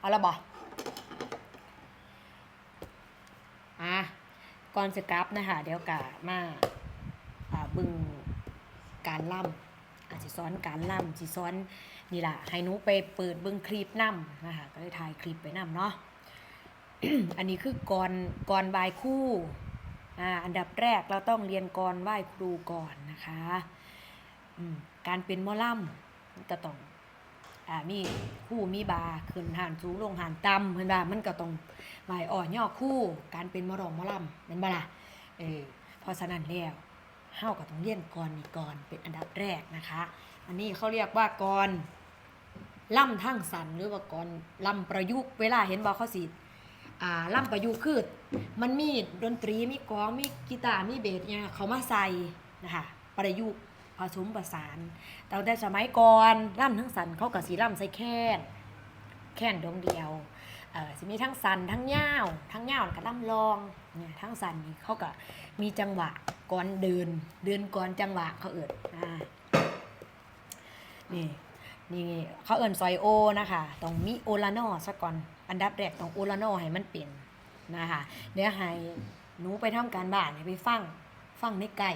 เอาละบ่อะก่อนสกับนะคะเดี๋ยวกะมาอ่าบึงการล่ำอาจจะสอนการล่ำสิสอนนี่ล่ะให้นูไปเปิดเบิ่งคลิปนํนะคะก็เลยถ่ายคลิปไปนํเนาะอันนี้คือก่อนก่อนบายคู่อ่าอันดับแรกเราต้องเรียนกรไหว้ครูก่อนนะคะการเป็นมอล่ำก็ต้อง อ่ามีคู่มีบาขึ้นหานสูงลงหานต่ำเห็นบ่ามันก็ต้องไหวอ่อนย่อคู่การเป็นมอรองมอล่ำเป็นบ่ล่ะเออพราะฉะนั้นแล้วเฮาก็ต้องเรียนกรนี่ก่อนเป็นอันดับแรกนะคะ อันนี้เขาเรียกว่ากรล่ำทั้งสันหรือว่ากรล่ำประยุกต์เวลาเห็นบ่เขาสิอ่าล่ำประยุกต์คือมันมีดนตรีมีกองมีกีตาร์มีเบสเนี่ยเขามาใส่นะคะประยุกต์ ผสมประสานแต่แต่สมัยก่อนล่ำทั้งสันเขากับสีล่ำใส่แค่นแค่นดวงเดียวเอ่อสิมีทั้งสันทั้งย่าทั้งย่ากับล่ำลองเนี่ยทั้งสันนี่เขาก็มีจังหวะก่อนเดิน เดินก่อนจังหวะเขาเอิดอ่านี่นี่เขาเอิ่นซอยโอนะคะต้องมีโอลาโนซะก่อนอันดับแรกต้องโอลาโนให้มันเป็นนะคะเดี๋ยวให้หนูไปทำการบ้านให้ไปฟังฟังในไก่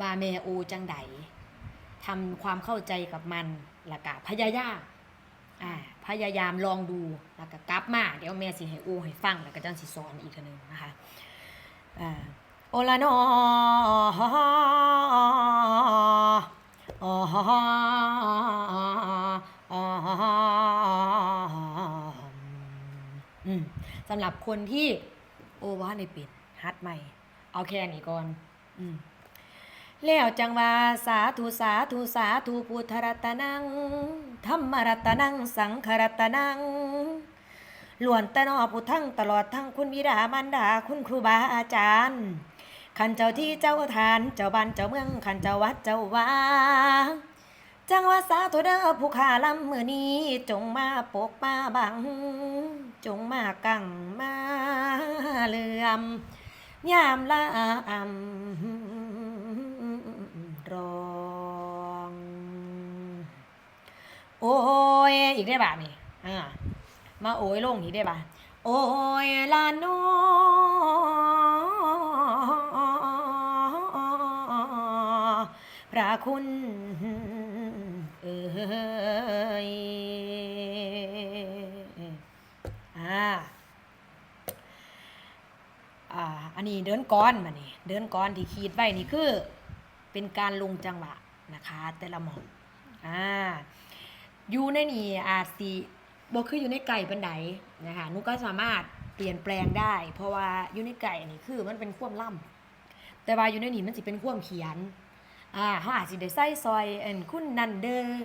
บาเมโอจังไดทำความเข้าใจกับมันแล้วก็พยายามอ่าพยายามลองดูแล้วก็กลับมา เดี๋ยวแม่สิให้โอให้ฟังแล้วก็จังสิสอนอีกทีนึงนะคะอ่าโอลาโนออสำหรับคนที่โอว่าในปิดฮัดใหม่ เอาแค่นี้ก่อน อืม แล้วจังว่าสาธุสาธุสาธุพุทธรัตนังธรรมรัตนังสังขรัตนังล้วนตนอผู้ทั้งตลอดทั้งคุณบิดามารดาคุณครูบาอาจารย์ขันเจ้าที่เจ้าทานเจ้าบ้านเจ้าเมืองขันเจ้าวัดเจ้าวาจังว่าสาธุเด้อผู้ขาลำมือนี้ จงมาปกมาบัง จงมากังมาเลื่อมยามละอ่ำ อีกได้บ่านี่อ่ามาโอ้ยลงอีกได้บ่าโอ้ยลาโนพระคุณเอ้ยอ่าอ่าอันนี้เดินก้อนมานี่เดินก้อนที่ขีดไว้นี่คือเป็นการลงจังหวะนะคะ แต่ละหมองอ่า อยู่ในนี่อาจสิบ่คืออยู่ในไก่ปันไดนะคะนุก็สามารถเปลี่ยนแปลงได้ เพราะว่าอยู่ในไก่นี่คือมันเป็นความล่ำแต่ว่าอยู่ในนี่มันสิเป็นความเขียนอ่าเขาอาจสิได้ใส่ซอยเอ็นคุณนันเดอร์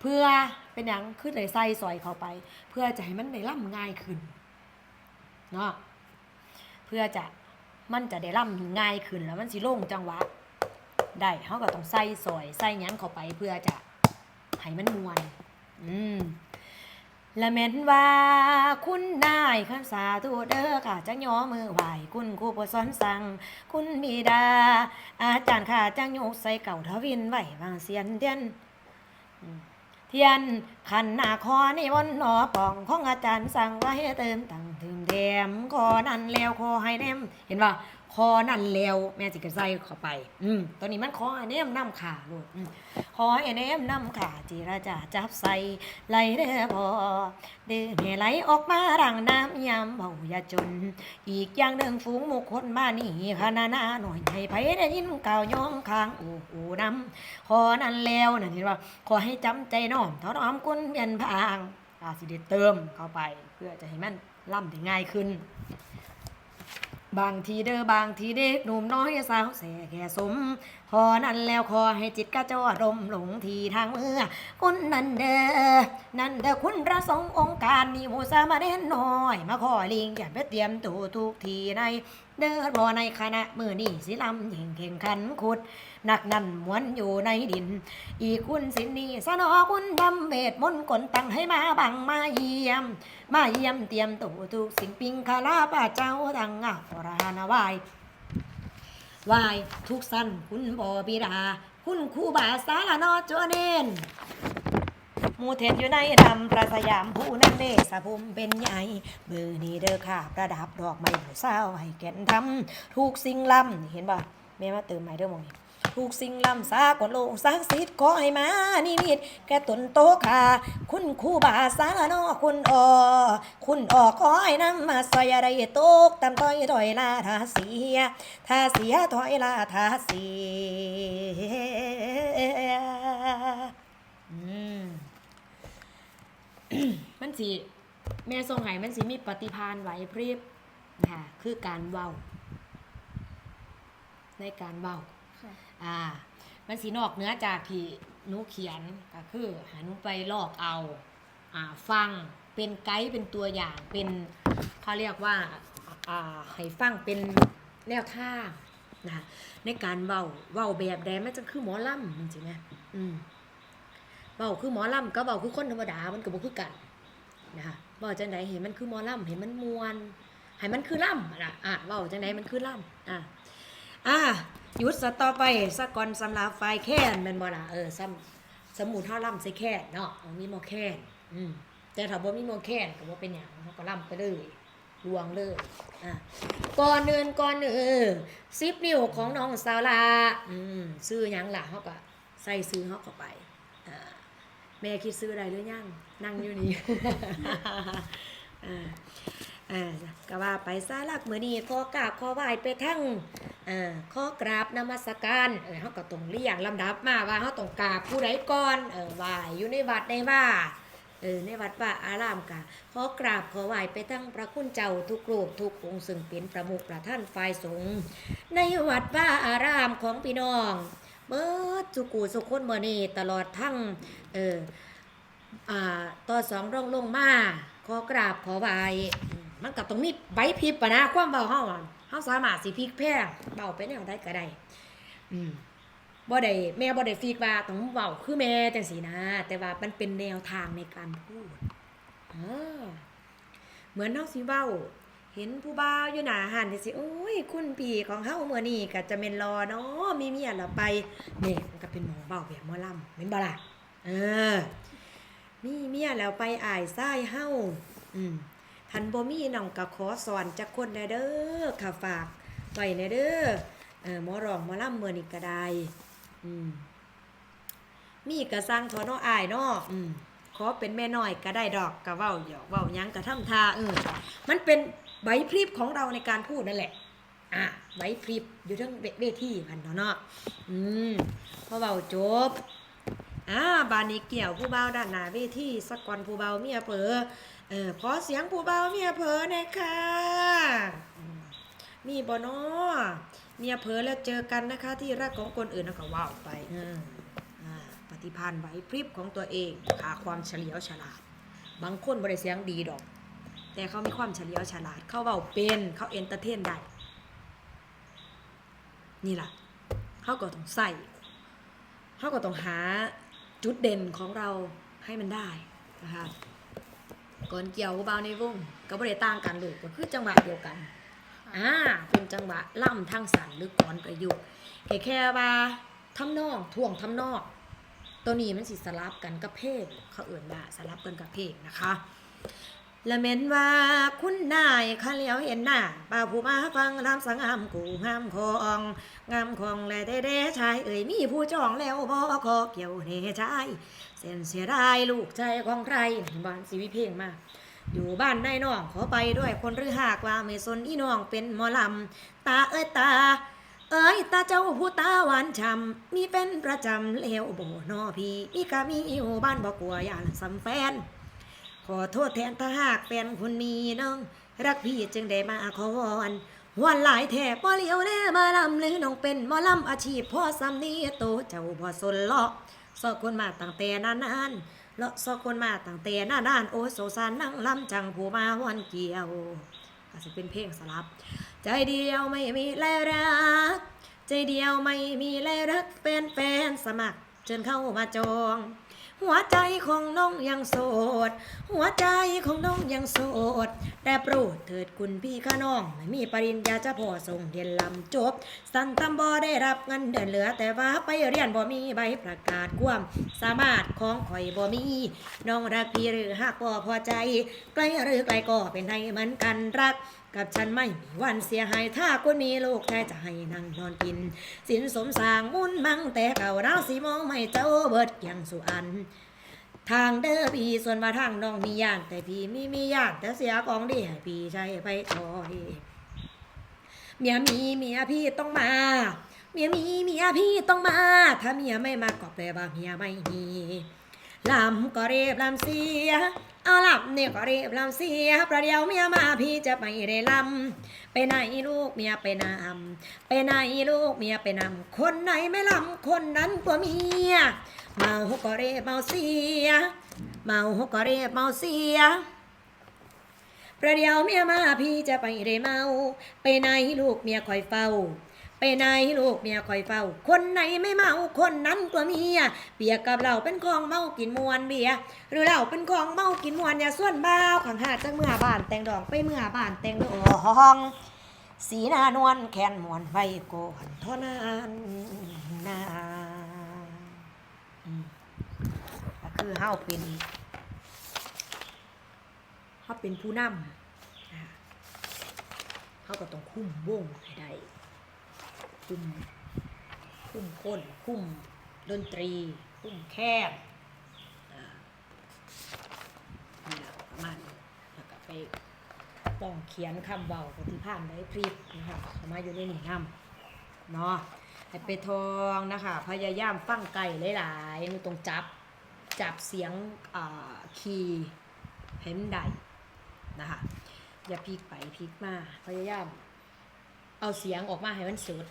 เพื่อเป็นหยังคือได้ใส่ซอยเข้าไป เพื่อจะให้มันได้ล่ำง่ายขึ้นเนาะเพื่อจะมันจะได้ล่ำง่ายขึ้นแล้วมันสิโล่งจังหวะได้เขาก็ต้องใส่ซอยใส่ยังเข้าไปเพื่อจะ ให้มันมวน อืมละแม้นว่าคุณนายขันสาธุเด้อค่ะจังย่อมือไหวคุณครูผสอนสั่งคุณบิดา อาจารย์ค่ะจังยกใส่เก่าทวินไหววางเสียนเดียนเทียนขันหน้าคอนี่วนหนอป่องของอาจารย์สั่งไว้เติมตั้งถึงแถมคอนั่นแล้วคอให้แนมเห็นป่ะ คอนั่นแล้วแม่จิกระใส่เข้าไป อืมตอนนี้มันคอให้แนมน้ำขาลูกอืมคอให้แนมน้ำขาจีราจาจับใส่ไหลเด้อพอเดือแม่ไหลออกมาดังน้ำยามเบาอย่าจน อีกอย่างหนึ่งฝูงหมุกคนมานี่ขนานาหน่อยให้ไผได้ยินก่าวย่องคางโอ้โหน้ำขอนั่นแล้วนั่นเห็นว่าขอให้จำใจน้อมถอนอมกุนเปลี่ยนพางอาสิได้เติมเข้าไป เพื่อจะให้มันล่ำได้ง่ายขึ้น บางทีเด้อบางทีเด็กหนุ่มน้อยสาวแส่แก่สมพอนั้นแล้วขอให้จิตกระจอดมหลงทีทางเมื่อคุณนันเดอนันเดอคุณพระสงฆ์องค์การนิมูสามาเด่นน้อย มาขอลิงอย่าไปเตรียมตัวทุกทีใน เดินบ่ในคณะมือนี่สิลำยิงแข่งขันขุด หนักนั่นม้วนอยู่ในดิน อีคุณสินนี่สนอคุณทำเวทมนกลตั้งให้มาบังมาเยี่ยม มาเยี่ยมเตรียมตัวทุกสิ่งปิงคาลาป้าเจ้าตั้งอะพรานาวายวายทุกสั้นคุณบอบิดา คุณครูบาสารนอจวเนนมูเทศอยู่ในดำประสยามผู้นั้นเดสะพุมเป็นใหญ่มือนี้เด้อค่ะ ประดับดอกไม้ผู้าให้แก่นทำถูกสิ่งล้ำเห็นป่ะแม่มาเติมไม้เด้อมองนี่ ถูกสิ่งล้ำสากลโลกสักดิ์สิทธิ์ขอให้มานี่นิดแกตนโตค่ะคุณครูบาสารนอคุณออคุณออกขอให้นำมาซอยอะไรตกตำต้อยถอยลาทาเสียทาเสียถอยลาทาเสียมันสิแม่ทรงไหมันสิมีปฏิพานไหวพริบนะคะคือการเว้า ในการเว้า อ่า มันสินอกเนื้อจากที่หนูเขียนก็คือหาหนูไปลอกเอาอ่าฟังเป็นไกด์เป็นตัวอย่างเป็นเขาเรียกว่าอ่าให้ฟังเป็นแนวทานะในการเว้าเว้าแบบใดมันจะคือหมอลำจริงไหมอืมเบาคือหมอลำก็เบาคือคนธรรมดามันก็บ่คือกันนะคะเบาจังไดเห็นมันคือหมอลำเห็นมันมวนให้มันคือล่ำอะนะอะเบาจังไดมันคือล่ำอะอะ หยุดสต่อไปสะก่อนสำหรับไฟแค่นแม่นบ่ล่ะเออสำสมุนเฮาล่ำใส่แค่นเนาะมีหมอแค่นอืมแต่ถ้าบ่มีหมอแค่นก็บ่เป็นหยังเฮาก็ล่ำไปเลยลวงเลยอะก่อนเนินก่อนเนิน10นิ้วของน้องสาวลาอืมซื้อหยังล่ะเฮาก็ใส่ซื้อเฮาเข้าไปอ่าแม่คิดซื้ออะไรหรือยังนั่งอยู่นี่ อ่าก็ว่าไปซาลักมือนี้ขอกราบขอไหว้ไปทั้งอ่าขอกราบนมัสการเออเฮาก็ต้องเรียงลำดับมาว่าเฮาต้องกราบผู้ใดก่อนเออไหว้อยู่ในวัดในว่าเออในวัดว่าอารามกะขอกราบขอไหว้ไปทั้งพระคุณเจ้าทุกรูปทุกองค์ซึ่งเป็นประมุขประท่านฝ่ายสงฆ์ในวัดว่าอารามของพี่น้อง เบิดสุกูสุคนเมื่อนี้ตลอดทั้งเอออ่าต่อสองร่องลงมาขอกราบขอไหว้ มันกับตรงนี้ใบพริบปะนะความเบาเฮาอะเฮาสามารถสิพลิกแพงเบาไปแนวใดก็ได้อืมบ่ได้แม่บ่ได้ฟีกว่าต้องเว้าคือแม่จังซี่นะ แต่ว่ามันเป็นแนวทางในการพูดเหมือนเฮาสิเว้า เห็นผู้บ่าวอยู่หน้าหันจังซี่โอ้ย คุณพี่ของเฮาเมื้อนี้ก็จะแม่นรอเนาะมีเมียล้วไปนี่มันก็เป็นหมอเว้าแบบหมอลำแม่นบ่ล่ะเออมีเมียแล้วไปอายซ้ายเฮาอืม ทันบ่มีน้องก็ขอสอนจักคนแน่เด้อค่ะฝากไว้แน่เด้อเออหมอรองหมอล่ำมื้อนี้ก็ได้อืมมีก็สร้างขอนาะอายนาะอืมขอเป็นแม่น้อยก็ได้ดอกก็เว้าหยอกเว้ายังก็ทำทาเออมันเป็นใบพริบของเราในการพูดนั่นแหละอะใบพริบอยู่ทั้งเวทีพันเนาะอืมพอเว้าจบ อ่าบานนี้เกี่ยวผู้เบาด้านหน้าเวทีสักอนผู้เบาเมียเผลอเออขอเสียงผู้เบาเมียเผลอน่อยค่ะมีบ่เนาะเมียเผลอแล้วเจอกันนะคะที่รักของคนอื่นแล้วก็ว่าวไปอออ่าปฏิพันธ์ไหวพริบของตัวเองหาความเฉลียวฉลาด บางคนบริเสียงดีดอก แต่เขามีความเฉลียวฉลาด เขาเบาเป็นเขาเอนเตอร์เทนได้ นี่ล่ะเขาก็ต้องใส่เขาก็ต้องหา จุดเด่นของเราให้มันได้นะคะก่อนเกี่ยวเบาในวงก็ไม่ได้ต่างกันเลยก็คือจังหวะเดียวกันอ่าเป็นจังหวะล่ำทั้งสันหรือก่อนประยุกต์แค่แค่ว่าทำนองท่วงทำนองตัวนี้มันสิสลับกันกับเพลงเขาเอื่นว่าสลับกันกับเพลงนะคะ และเม็นว่าคุณนายข้าเลียวเห็นหน้าป่าผู้มาฟังรำสังงามกูงามคองงามคองและเด้เด้ชายเอ่ยมีผู้จองแล้วบ่ขอเกี่ยวเนชายเส้นเสียดายลูกใจของใครบ้านสีวิเพลงมาอยู่บ้านได้น้องขอไปด้วยคนหรือหากว่าไม่สนอีน้องเป็นหมอลำตาเอ้ยตา เอ้ยตาเจ้าผู้ตาหวานฉ่ำมีเป็นประจำเลวโบนอพี่มีกะมีอยู่บ้านบ่กลัวอย่าสำแฟน ขอโทษแทนถ้าหากเป็นคนมีน้อง รักพี่จึงได้มาขอวอนวันหลายแถบบ่เลียวแน่มาลำหรือน้องเป็นหมอลำอาชีพพ่อสำนี้โตเจ้าบ่สนเลาะสอคนมาตั้งแต่นานๆเลาะสอคนมาตั้งแต่นานๆโอ้โสสารนั่งลำจังผู้มาวันเกี่ยวก็สิเป็นเพลงสลับ ใจเดียวไม่มีแลรัก ใจเดียวไม่มีแลรักแฟนแฟนๆสมัครเชิญเข้ามาจอง หัวใจของน้องยังโสด หัวใจของน้องยังโสด แต่โปรดเถิดคุณพี่ข้าน้อง ไม่มีปริญญาจะพอส่งเรียนลำจบ สันตำบอได้รับเงินเดือนเหลือ แต่ว่าไปเรียนบ่มีใบประกาศความ สามารถของข่อยบ่มี น้องรักพี่หรือหากบ่พอใจไกลหรือไกลก็เป็นให้เหมือนกันรัก กับฉันไม่มีวันเสียหายถ้าคุณมีลูกแค่จะให้นั่งนอนกิน สินสมสางมุ่นมั่งแต่เก่าเราสีมองไม่เจ้าเบิดอย่างสุอัน ทางเด้อพี่ส่วนมาทางน้องมีย่านแต่พี่มีมีย่านแต่เสียของดีให้พี่ใช้ไปถอยเมียมีเมียพี่ต้องมาเมียมีเมียพี่ต้องมา ถ้าเมียไม่มาก็แปลว่าเมียไม่มีลำก็เรียบลำเสีย เอาลำเนี่ยก็รีบลำเสียประเดี๋ยวเมียมาพี่จะไปได้ลำไปไหนลูกเมียไปนำไปไหนลูกเมียไปนำคนไหนไม่ลำคนนั้นกว่าเมียเมาก็เรียบเมาเสียเมาก็เรียบเมาเสียประเดี๋ยวเมียมาพี่จะไปได้เมา ไปไหนลูกเมียคอยเฝ้า ไปไหนลูกเมียคอยเฝ้า คนไหนไม่เมาคนนั้นกว่าเมียเปียกกับเราเป็นของเมากินมวนเบียหรือเราเป็นของเมากินมวนอย่าส่วนบ้าวขังหาจากเมื่อบ้านแต่งดอกไปเมื่อบ้านแต่งดองสีหน้านวลแขนมวนไว้ก่อนเท่านั้นนาก็คือเฮาเป็นเฮาเป็นผู้นำเฮาก็ต้องคุ้มวงให้ได้ คุ้มคุมคนคุมดนตรี คุมแคบนี่แหละประมาณแล้วก็ไปต้องเขียนคำเบาปฏิภาณไว้พริบนะคะมาอยู่ในหนี่นำเนาะให้ไปทองนะคะ พยายามฟังไก่หลายๆมันต้องจับจับเสียงคีย์ให้มันได้นะคะ อย่าพลิกไปพลิกมาพยายามเอาเสียงออกมาให้มันสุด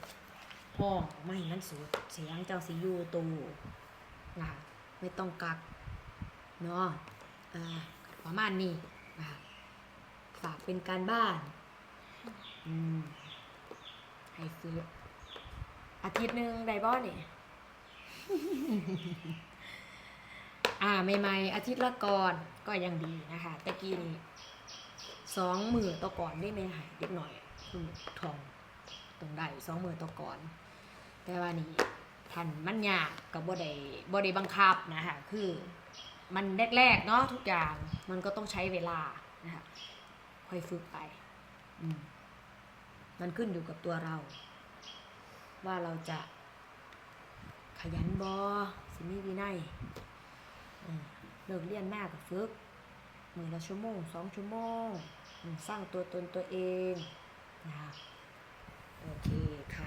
ห้องไม่ให้มันสุดเสียงเจ้าสียูตูนะคะไม่ต้องกักเนาะอ่าประมาณนี้นะคะฝากเป็นการบ้านอืมให้ฝึกอาทิตย์หนึ่งได้บ่เนี่ยอ่าใหม่ๆอาทิตย์ละก่อนก็ยังดีนะคะต่กี้นี่สองมือต่อก่อนได้ไหมหายเด็กหน่อยคุณทองตรงได้สองมือต่อก่อน แต่ว่านี่ทันมันยากกับบ่ได้บ่ได้บังคับนะคะคือมันแรกๆเนาะทุกอย่างมันก็ต้องใช้เวลานะคะค่อยฝึกไปอืมมันขึ้นอยู่กับตัวเรา ว่าเราจะขยันบอสิมีวินัยเลิกเรียนมากกับฝึกมือละชั่วโมงสองชั่วโมง สร้างตัวตนตัวเองนะคะโอเคค่ะ